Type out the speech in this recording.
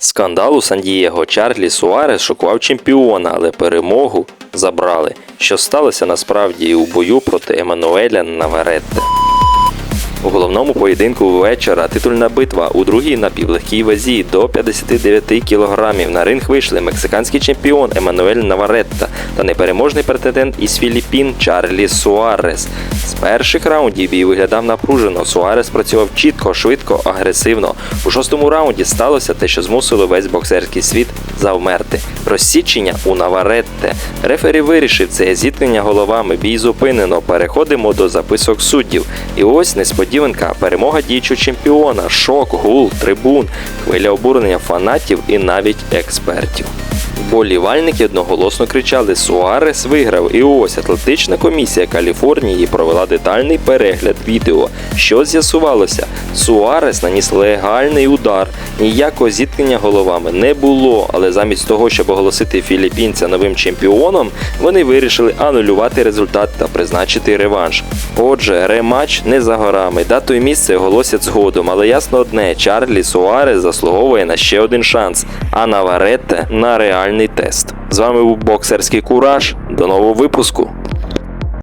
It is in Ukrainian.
Скандал у Сан-Дієго Чарлі Суарес шокував чемпіона, але перемогу забрали. Що сталося насправді і у бою проти Еммануеля Наваретте. У головному поєдинку вечора титульна битва у другій напівлегкій вазі до 59 кілограмів. На ринг вийшли мексиканський чемпіон Еммануель Наваретта та непереможний претендент із Філіппін Чарлі Суарес. З перших раундів бій виглядав напружено. Суарес працював чітко, швидко, агресивно. У шостому раунді сталося те, що змусило весь боксерський світ завмерти. Розсічення у Наваретте. Рефері вирішив це зіткнення головами. Бій зупинено. Переходимо до записок суддів. І ось несподіванка, перемога діючого чемпіона, шок, гул, трибун, хвиля обурення фанатів і навіть експертів. Болівальники одноголосно кричали Суарес виграв. І ось атлетична комісія Каліфорнії провела детальний перегляд відео. Що з'ясувалося? Суарес наніс легальний удар. Ніякого зіткнення головами не було, але замість того, щоб оголосити філіппінця новим чемпіоном, вони вирішили анулювати результат та призначити реванш. Отже, рематч не за горами. Дату і місце оголосять згодом, але ясно одне: Чарлі Суарес заслуговує на ще один шанс, а Наваретте на реальний тест. З вами був боксерський кураж. До нового випуску.